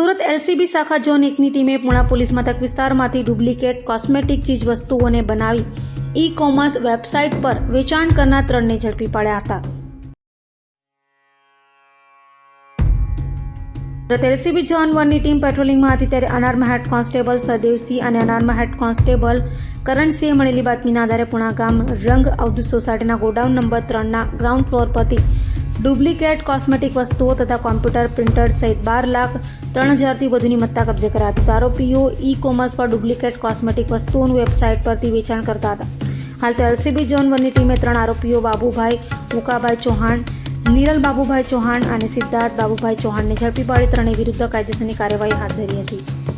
LCB શાખા zone એકની ટીમે પુણા પોલીસ મથક વિસ્તારમાંથી ડુપ્લિકેટ કોસ્મેટિક ચીજ વસ્તુઓને બનાવી ઈ કોમર્સ વેબસાઇટ પર વેચાણ કરનાર ત્રણને ઝડપી પાડ્યા હતા. સુરત એલસીબી ઝોન વનની ટીમ પેટ્રોલિંગમાં હતી ત્યારે અનારમાં હેડ કોન્સ્ટેબલ સદેવસિંહ અને અનારમાં હેડ કોન્સ્ટેબલ કરણસિંહે મળેલી બાતમીના આધારે પૂણા ગામ રંગ અવધૂત સોસાયટીના ગોડાઉન નંબર ત્રણના ગ્રાઉન્ડ ફ્લોર પરથી ડુપ્લિકેટ કોસ્મેટિક વસ્તુઓ તથા કોમ્પ્યુટર પ્રિન્ટર સહિત બાર લાખ ત્રણ હજારથી વધુની મત્તા કબજે કર્યા હતા. આરોપીઓ ઈ કોમર્સ પર ડુપ્લિકેટ કોસ્મેટિક વસ્તુઓનું વેબસાઇટ પરથી વેચાણ કરતા હતા. હાલ તો એલસીબી ઝોન વનની ટીમે ત્રણ આરોપીઓ બાબુભાઈ મુકાભાઈ ચૌહાણ, નિરલ બાબુભાઈ ચૌહાણ અને સિદ્ધાર્થ બાબુભાઈ ચૌહાણને ઝડપી પાડી ત્રણેય વિરુદ્ધ કાયદેસરની કાર્યવાહી હાથ ધરી હતી.